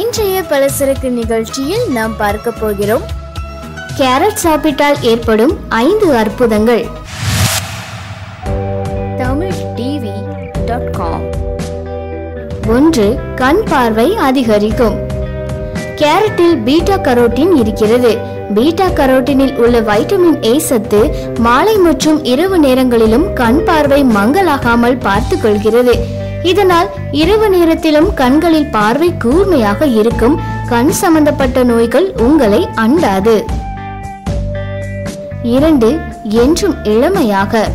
இன்றைய பலசரக்கு நிகழ்ச்சியில் நாம் பார்க்க போகிறோம். கேரட் சாப்பிட்டால் ஏற்படும் ஐந்து அற்புதங்கள். தமிழ் டிவி டாட் காம் ஒன்று கண் பார்வை அதிகரிக்கும். கேரட்டில் பீட்டா கரோட்டின் இருக்கிறது. பீட்டா கரோட்டினில் உள்ள வைட்டமின் ஏ சத்து மாலை மற்றும் இரவு நேரங்களிலும் கண் பார்வை மங்கலாகாமல் பார்த்துக் கொள்கிறது. இதனால் இரவு நேரத்திலும் கண்களில் பார்வை கூர்மையாக இருக்கும். கண் சம்பந்தப்பட்ட நோய்கள் உங்களை அண்டாது. இரண்டு என்றும் இளமையாக.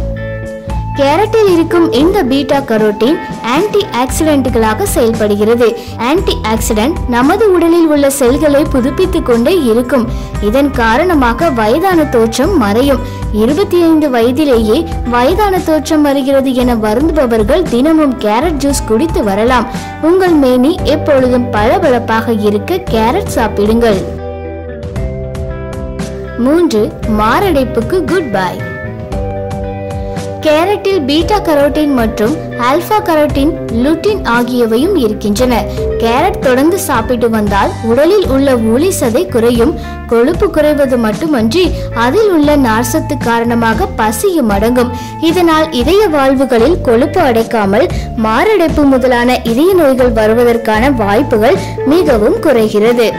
கேரட்டில் இருக்கும் இந்த பீட்டா கரோட்டின் ஆன்டி ஆக்சிடென்ட்களாக செயல்படுகிறது. ஆன்டி ஆக்சிடென்ட் நமது உடலில் உள்ள செல்களை புதுப்பித்துக் கொண்டே இருக்கும். இதன் காரணமாக வயதான தோற்றம் மறையும். இருபத்தி ஐந்து வயதிலேயே வயதான தோற்றம் வருகிறது என வருந்துபவர்கள் தினமும் கேரட் ஜூஸ் குடித்து வரலாம். உங்கள் மேனி எப்பொழுதும் பளபளப்பாக இருக்க கேரட் சாப்பிடுங்கள். மூன்று மாரடைப்புக்கு குட் பை கேரட்டில் பீட்டா கரோட்டின் மற்றும் ஆல்பா கரோட்டின் லுட்டின் ஆகியவையும் இருக்கின்றன. கேரட் தொடர்ந்து சாப்பிட்டு வந்தால் உடலில் உள்ள ஒளி சதை குறையும். கொழுப்பு குறைவது மட்டுமன்றி அதில் உள்ள நார்சத்து காரணமாக பசியும் அடங்கும். இதனால் இதய வாழ்வுகளில் கொழுப்பு அடைக்காமல் மாரடைப்பு முதலான இதய நோய்கள் வருவதற்கான வாய்ப்புகள் மிகவும் குறைகிறது.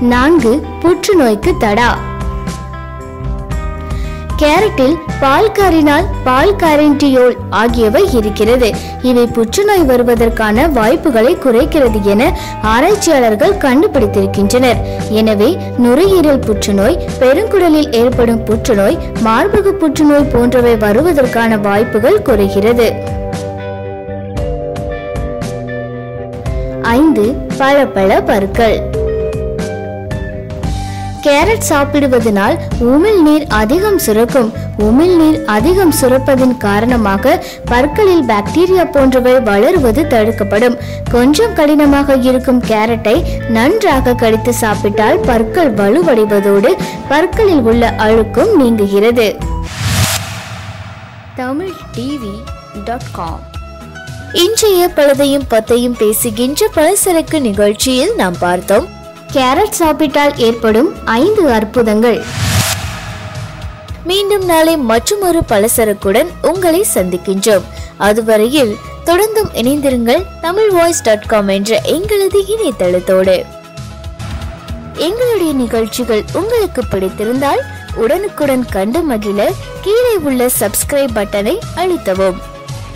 நான்கு புற்றுநோய்க்கு தடா. கேரட்டில் பால்காரினால் பால்காரின்டியோல் ஆகியவை இருக்கிறது. இவை புற்றுநோய் வருவதற்கான வாய்ப்புகளை குறைக்கிறது என ஆராய்ச்சியாளர்கள் கண்டுபிடித்திருக்கின்றனர். எனவே நுரையீரல் புற்றுநோய் பெருங்குடலில் ஏற்படும் புற்றுநோய் மார்பக புற்றுநோய் போன்றவை வருவதற்கான வாய்ப்புகள் குறைகிறது. ஐந்து பழப்பழ பற்கள் கேரட் சாப்பிடுவதனால் உமிழ்நீர் அதிகம் சுரக்கும். உமிழ்நீர் அதிகம் சுரப்பதன் காரணமாக பற்களில் பாக்டீரியா போன்றவை வளருவது தடுக்கப்படும். கொஞ்சம் கடினமாக இருக்கும் கேரட்டை நன்றாக கடித்து சாப்பிட்டால் பற்கள் வலுவடைவதோடு பற்களில் உள்ள அழுக்கும் நீங்குகிறது. தமிழ் டிவி டாட் காம் இன்றைய பழுதையும் பத்தையும் பேசுகின்ற பலசரக்கு நிகழ்ச்சியில் நாம் பார்த்தோம். கேரட் சாப்பிட்டால் ஏற்படும் ஐந்து அற்புதங்கள். மீண்டும் நாளை மற்றொரு பலசரக்குடன் உங்களை சந்திக்கின்றோம். அதுவரையில் தொடர்ந்தும் இணைந்திருங்கள் தமிழ் வாய்ஸ் டாட் காம் என்ற எங்களது இணையதளத்தோடு. எங்களுடைய நிகழ்ச்சிகள் உங்களுக்கு பிடித்திருந்தால் உடனுக்குடன் கண்டு மகிழ கீழே உள்ள சப்ஸ்கிரைப் பட்டனை அழுத்தவும்.